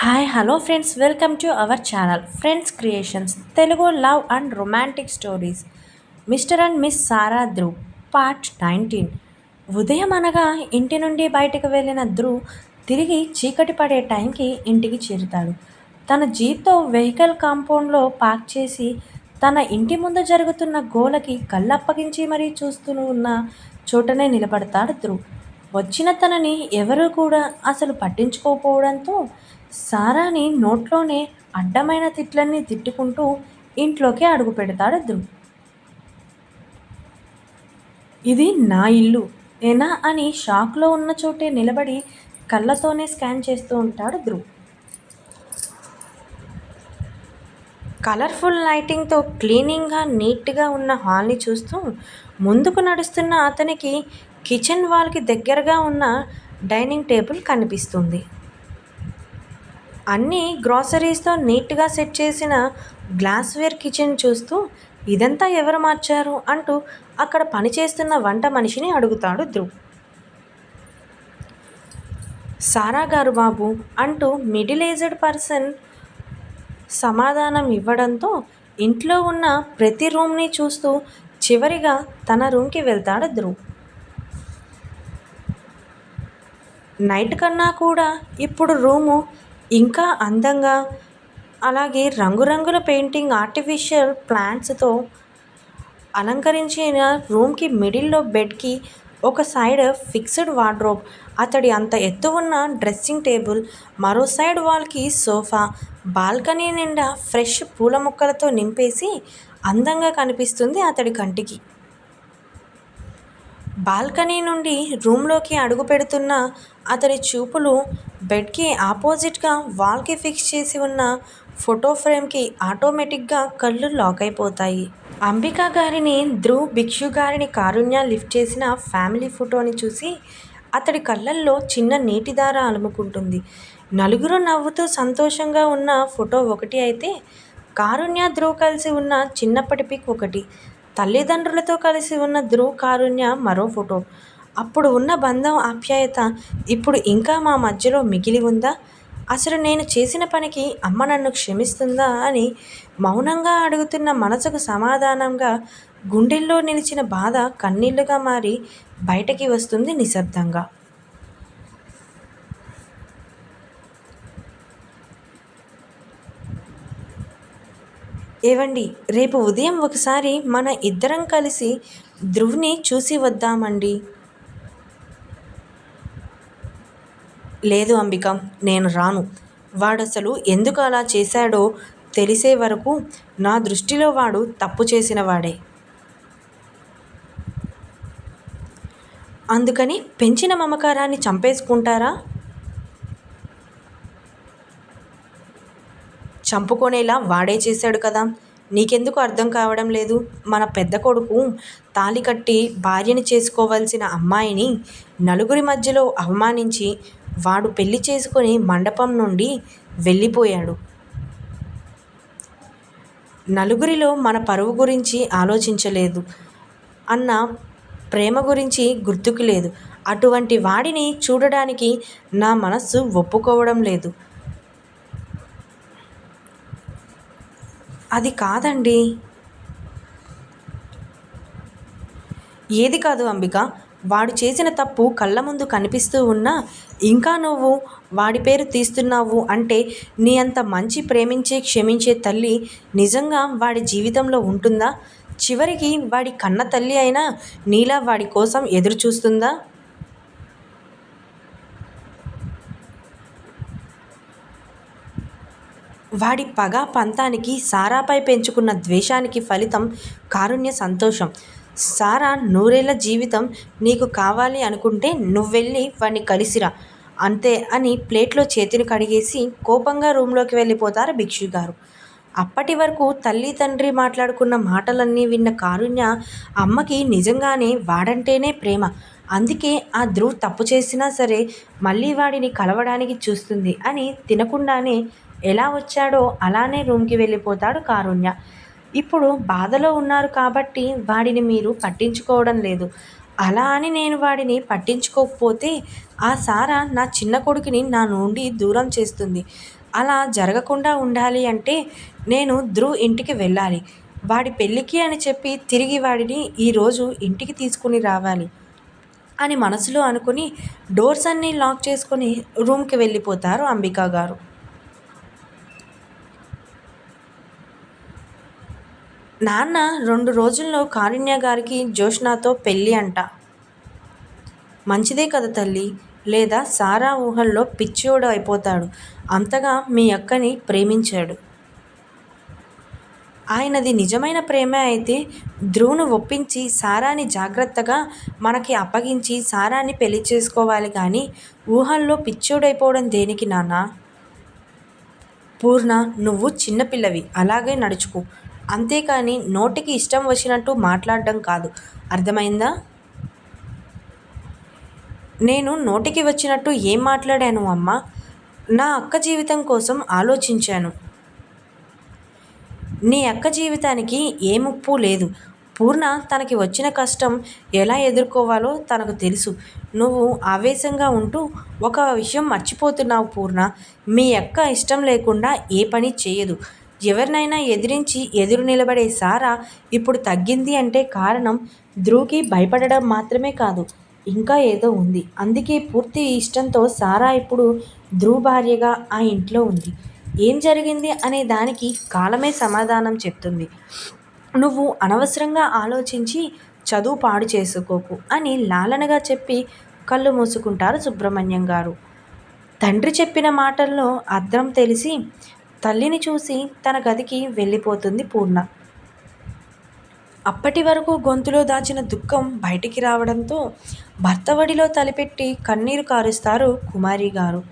Hi hello friends welcome to our channel friends creations Telugu love and romantic stories mister and miss Sara Dhruv part nineteen ఉదయం అనగా ఇంటి నుండి బయటకు వెళ్ళిన ధ్రువ్ తిరిగి చీకటి పడే టైంకి ఇంటికి చేరుతాడు. తన జీప్తో వెహికల్ కాంపౌండ్లో పార్క్ చేసి తన ఇంటి ముందు జరుగుతున్న గోలకి కళ్ళప్పగించి మరీ చూస్తూ ఉన్న చోటనే నిలబడతాడు ధ్రువ్ వచ్చిన తనని ఎవరూ కూడా అసలు పట్టించుకోకపోవడంతో సారాని నోట్లోనే అడ్డమైన తిట్లన్నీ తిట్టుకుంటూ ఇంట్లోకి అడుగు పెడతాడు ధ్రువ్. ఇది నా ఇల్లు ఏనా అని షాక్లో ఉన్న చోటే నిలబడి కళ్ళతోనే స్కాన్ చేస్తూ ఉంటాడు ధ్రువ్. కలర్ఫుల్ లైటింగ్తో క్లీనింగ్గా నీట్గా ఉన్న హాల్ని చూస్తూ ముందుకు నడుస్తున్న అతనికి కిచెన్ వాల్కి దగ్గరగా ఉన్న డైనింగ్ టేబుల్ కనిపిస్తుంది. అన్నీ గ్రాసరీస్తో నీట్గా సెట్ చేసిన గ్లాస్వేర్ కిచెన్ చూస్తూ ఇదంతా ఎవరు మార్చారు? అంటూ అక్కడ పనిచేస్తున్న వంట మనిషిని అడుగుతాడు ధ్రువ్. సారా గారు బాబు అంటూ మిడిల్ ఏజ్డ్ పర్సన్ సమాధానం ఇవ్వడంతో ఇంట్లో ఉన్న ప్రతి రూమ్ని చూస్తూ చివరిగా తన రూమ్కి వెళ్తాడు ధ్రువ్. నైట్ కన్నా కూడా ఇప్పుడు రూము ఇంకా అందంగా అలాగే రంగురంగుల పెయింటింగ్ ఆర్టిఫిషియల్ ప్లాంట్స్తో అలంకరించిన రూమ్కి మిడిల్లో బెడ్కి ఒక సైడ్ ఫిక్స్డ్ వార్డ్రోబ్ అతడి అంత ఎత్తు ఉన్న డ్రెస్సింగ్ టేబుల్ మరో సైడ్ వాల్కి సోఫా బాల్కనీ నిండా ఫ్రెష్ పూల మొక్కలతో నింపేసి అందంగా కనిపిస్తుంది అతడి కంటికి. బాల్కనీ నుండి రూమ్లోకి అడుగు పెడుతున్న అతడి చూపులు బెడ్కి ఆపోజిట్గా వాల్కి ఫిక్స్ చేసి ఉన్న ఫోటో ఫ్రేమ్కి ఆటోమేటిక్గా కళ్ళు లాక్ అయిపోతాయి. అంబికా గారిని ధ్రువ్ భిక్షు గారిని కారుణ్య లిఫ్ట్ చేసిన ఫ్యామిలీ ఫోటోని చూసి అతడి కళ్ళల్లో చిన్న నీటి దార అలుముకుంటుంది. నలుగురు నవ్వుతూ సంతోషంగా ఉన్న ఫోటో ఒకటి అయితే కారుణ్య ధ్రువ్ కలిసి ఉన్న చిన్నప్పటి పిక్ ఒకటి. తల్లిదండ్రులతో కలిసి ఉన్న ధ్రువ్ కారుణ్య మరో ఫోటో. అప్పుడు ఉన్న బంధం ఆప్యాయత ఇప్పుడు ఇంకా మా మధ్యలో మిగిలి ఉందా? అసలు నేను చేసిన పనికి అమ్మ నన్ను క్షమిస్తుందా అని మౌనంగా అడుగుతున్న మనసుకు సమాధానంగా గుండెల్లో నిలిచిన బాధ కన్నీళ్ళుగా మారి బయటకి వస్తుంది నిశ్శబ్దంగా. ఏవండి రేపు ఉదయం ఒకసారి మన ఇద్దరం కలిసి ధ్రువ్ని చూసి వద్దామండి. లేదు అంబిక నేను రాను. వాడసలు ఎందుకు అలా చేశాడో తెలిసే వరకు నా దృష్టిలో వాడు తప్పు చేసిన వాడే. అందుకని పెంచిన మమకారాన్ని చంపేసుకుంటారా? చంపుకొనేలా వాడే చేశాడు కదా. నీకెందుకు అర్థం కావడం లేదు? మన పెద్ద కొడుకు తాలి కట్టి భార్యని చేసుకోవాల్సిన అమ్మాయిని నలుగురి మధ్యలో అవమానించి వాడు పెళ్ళి చేసుకొని మండపం నుండి వెళ్ళిపోయాడు. నలుగురిలో మన పరువు గురించి ఆలోచించలేదు అన్న ప్రేమ గురించి గుర్తుకు లేదు. అటువంటి వాడిని చూడడానికి నా మనస్సు ఒప్పుకోవడం లేదు. అది కాదండి. ఏది కాదు అంబిక వాడు చేసిన తప్పు కళ్ళ ముందు కనిపిస్తూ ఉన్నా ఇంకా నువ్వు వాడి పేరు తీస్తున్నావు అంటే నీ అంత మంచి ప్రేమించే క్షమించే తల్లి నిజంగా వాడి జీవితంలో ఉంటుందా? చివరికి వాడి కన్న తల్లి అయినా నీలా వాడి కోసం ఎదురు చూస్తుందా వాడి పగ పంతానికి సారాపై పెంచుకున్న ద్వేషానికి ఫలితం కారుణ్య సంతోషం. సారా నూరేళ్ళ జీవితం నీకు కావాలి అనుకుంటే నువ్వెళ్ళి వాడిని కలిసిరా. అంతే అని ప్లేట్లో చేతిని కడిగేసి కోపంగా రూమ్లోకి వెళ్ళిపోతారు భిక్షు గారు. అప్పటి వరకు తల్లి తండ్రి మాట్లాడుకున్న మాటలన్నీ విన్న కారుణ్య అమ్మకి నిజంగానే వాడంటేనే ప్రేమ. అందుకే ఆ ధ్రువ్ తప్పు చేసినా సరే మళ్ళీ వాడిని కలవడానికి చూస్తుంది అని తినకుండానే ఎలా వచ్చాడో అలానే రూమ్కి వెళ్ళిపోతాడు కారుణ్య. ఇప్పుడు బాధలో ఉన్నారు కాబట్టి వాడిని మీరు పట్టించుకోవడం లేదు. అలా అని నేను వాడిని పట్టించుకోకపోతే ఆ సారా నా చిన్న కొడుకుని నా నుండి దూరం చేస్తుంది. అలా జరగకుండా ఉండాలి అంటే నేను ధ్రువ్ ఇంటికి వెళ్ళాలి. వాడి పెళ్ళికి అని చెప్పి తిరిగి వాడిని ఈరోజు ఇంటికి తీసుకుని రావాలి అని మనసులో అనుకుని డోర్స్ అన్నీ లాక్ చేసుకొని రూమ్కి వెళ్ళిపోతారు అంబికా గారు. నాన్న రెండు రోజుల్లో కారుణ్య గారికి జోష్నాతో పెళ్ళి అంట. మంచిదే కదా తల్లి. లేదా సారా ఊహల్లో పిచ్చోడు అయిపోతాడు. అంతగా మీ అక్కని ప్రేమించాడు. ఆయనది నిజమైన ప్రేమే అయితే ధ్రువును ఒప్పించి సారాని జాగ్రత్తగా మనకి అప్పగించి సారాని పెళ్ళి చేసుకోవాలి కానీ ఊహల్లో పిచ్చోడైపోవడం దేనికి నాన్న? పూర్ణ నువ్వు చిన్నపిల్లవి. అలాగే నడుచుకో. అంతేకాని నోటికి ఇష్టం వచ్చినట్టు మాట్లాడడం కాదు. అర్థమైందా? నేను నోటికి వచ్చినట్టు ఏం మాట్లాడాను అమ్మా? నా అక్క జీవితం కోసం ఆలోచించాను. నీ అక్క జీవితానికి ఏ ముప్పు లేదు. పూర్ణ తనకి వచ్చిన కష్టం ఎలా ఎదుర్కోవాలో తనకు తెలుసు. నువ్వు ఆవేశంగా ఉంటూ ఒక విషయం మర్చిపోతున్నావు పూర్ణ. మీ అక్క ఇష్టం లేకుండా ఏ పని చేయదు. ఎవరినైనా ఎదిరించి ఎదురు నిలబడే సారా ఇప్పుడు తగ్గింది అంటే కారణం ధ్రువ్కి భయపడడం మాత్రమే కాదు. ఇంకా ఏదో ఉంది. అందుకే పూర్తి ఇష్టంతో సారా ఇప్పుడు ధ్రువ్ భార్యగా ఆ ఇంట్లో ఉంది. ఏం జరిగింది అనే దానికి కాలమే సమాధానం చెప్తుంది. నువ్వు అనవసరంగా ఆలోచించి చదువు పాడు చేసుకోకు అని లాలనగా చెప్పి కళ్ళు మూసుకుంటారు సుబ్రహ్మణ్యం గారు. తండ్రి చెప్పిన మాటల్లో అర్థం తెలిసి తల్లిని చూసి తన గదికి వెళ్ళిపోతుంది పూర్ణ. అప్పటి వరకు గొంతులో దాచిన దుఃఖం బయటికి రావడంతో భర్త వడిలో తలపెట్టి కన్నీరు కారుస్తారు కుమారి గారు.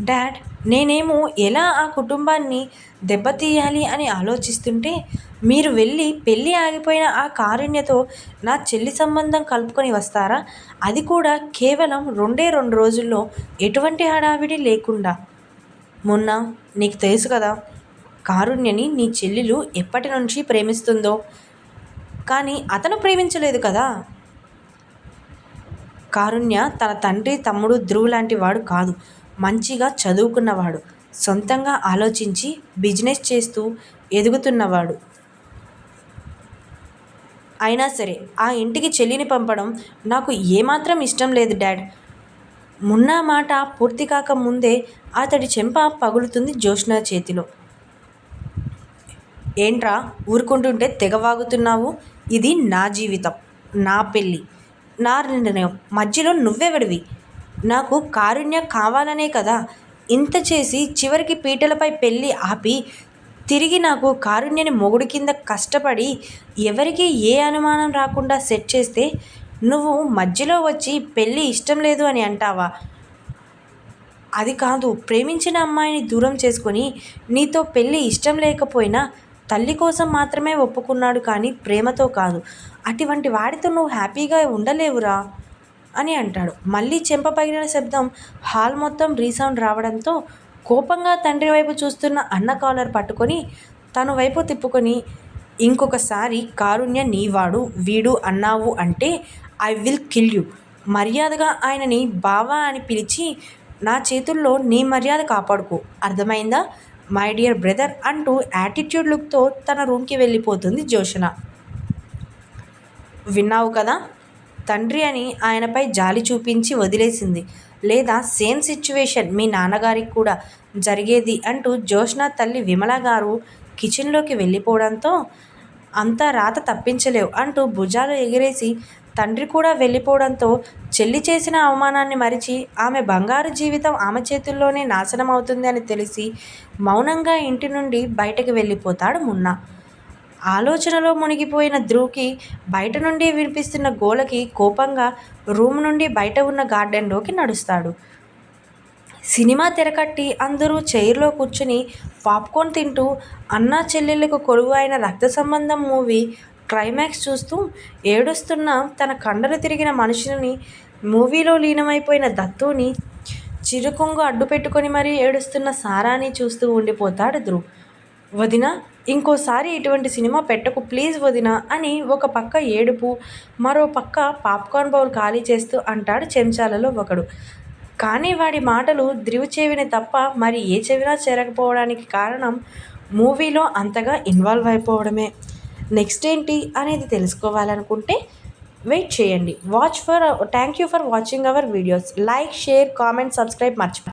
డాడ్ నేనేమో ఎలా ఆ కుటుంబాన్ని దెబ్బతీయాలి అని ఆలోచిస్తుంటే మీరు వెళ్ళి పెళ్ళి ఆగిపోయిన ఆ కారుణ్యతో నా చెల్లి సంబంధం కలుపుకొని వస్తారా? అది కూడా కేవలం రెండే రెండు రోజుల్లో ఎటువంటి హడావిడి లేకుండా. మొన్న నీకు తెలుసు కదా కారుణ్యని నీ చెల్లెలు ఎప్పటి నుంచి ప్రేమిస్తుందో. కానీ అతను ప్రేమించలేదు కదా. కారుణ్య తన తండ్రి తమ్ముడు ధ్రువు లాంటి వాడు కాదు. మంచిగా చదువుకున్నవాడు. సొంతంగా ఆలోచించి బిజినెస్ చేస్తూ ఎదుగుతున్నవాడు. అయినా సరే ఆ ఇంటికి చెల్లిని పంపడం నాకు ఏమాత్రం ఇష్టం లేదు డాడ్. మున్నా మాట పూర్తి కాక ముందే అతడి చెంప పగులుతుంది జ్యోత్స్న చేతిలో. ఏంట్రా ఊరుకుంటుంటే తెగవాగుతున్నావు ఇది నా జీవితం నా పెళ్ళి నా నిర్ణయం. మధ్యలో నువ్వెవడివి? నాకు కారుణ్య కావాలనే కదా. ఇంత చేసి చివరికి పీటలపై పెళ్ళి ఆపి తిరిగి నాకు కారుణ్యని మొగుడు కింద కష్టపడి ఎవరికి ఏ అనుమానం రాకుండా సెట్ చేస్తే నువ్వు మధ్యలో వచ్చి పెళ్ళి ఇష్టం లేదు అని అంటావా? అది కాదు. ప్రేమించిన అమ్మాయిని దూరం చేసుకొని నీతో పెళ్ళి ఇష్టం లేకపోయినా తల్లి కోసం మాత్రమే ఒప్పుకున్నాడు కానీ ప్రేమతో కాదు. అటువంటి వాడితో నువ్వు హ్యాపీగా ఉండలేవురా అని అంటాడు. మళ్ళీ చెంప పగిలిన శబ్దం హాల్ మొత్తం రీసౌండ్ రావడంతో కోపంగా తండ్రి వైపు చూస్తున్న అన్న కాలర్ పట్టుకొని తను వైపు తిప్పుకొని ఇంకొకసారి కారుణ్య నీవాడు వీడు అన్నావు అంటే ఐ విల్ కిల్ యూ మర్యాదగా ఆయనని బావా అని పిలిచి నా చేతుల్లో నీ మర్యాద కాపాడుకో. అర్థమైందా? మై డియర్ బ్రదర్ అంటూ యాటిట్యూడ్ లుక్తో తన రూమ్కి వెళ్ళిపోతుంది జోషన విన్నావు కదా? తండ్రి అని ఆయనపై జాలి చూపించి వదిలేసింది. లేదా సేమ్ సిచ్యువేషన్ మీ నాన్నగారికి కూడా జరిగేది అంటూ జోష్న తల్లి విమల గారు కిచెన్లోకి వెళ్ళిపోవడంతో అంతా రాత తప్పించలేవు అంటూ భుజాలు ఎగిరేసి తండ్రి కూడా వెళ్ళిపోవడంతో చెల్లి చేసిన అవమానాన్ని మరిచి ఆమె బంగారు జీవితం ఆమె చేతుల్లోనే నాశనం అవుతుంది అని తెలిసి మౌనంగా ఇంటి నుండి బయటకు వెళ్ళిపోతాడు మున్నా. ఆలోచనలో మునిగిపోయిన ధ్రువ్కి బయట నుండి వినిపిస్తున్న గోలకి కోపంగా రూమ్ నుండి బయట ఉన్న గార్డెన్లోకి నడుస్తాడు. సినిమా తెరకట్టి అందరూ చైర్లో కూర్చుని పాప్కార్న్ తింటూ అన్నా చెల్లెళ్ళకు కొలువు అయిన రక్త సంబంధం మూవీ క్లైమాక్స్ చూస్తూ ఏడుస్తున్న తన కండలు తిరిగిన మనుషులని మూవీలో లీనమైపోయిన దత్తుని చిరుకొంగు అడ్డు పెట్టుకొని మరీ ఏడుస్తున్న సారాని చూస్తూ ఉండిపోతాడు ధ్రువ్. వదిన ఇంకోసారి ఇటువంటి సినిమా పెట్టకు ప్లీజ్ వదిన అని ఒక పక్క ఏడుపు మరో పక్క పాప్కార్న్ బౌల్ ఖాళీ చేస్తూ అంటాడు చెంచాలలో ఒకడు. కానీ వాడి మాటలు ధ్రువ్ చెవిని తప్ప మరి ఏ చెవినా చేరకపోవడానికి కారణం మూవీలో అంతగా ఇన్వాల్వ్ అయిపోవడమే. నెక్స్ట్ ఏంటి అనేది తెలుసుకోవాలనుకుంటే వెయిట్ చేయండి. Watch for thank you for watching our videos like share comment subscribe మర్చిపో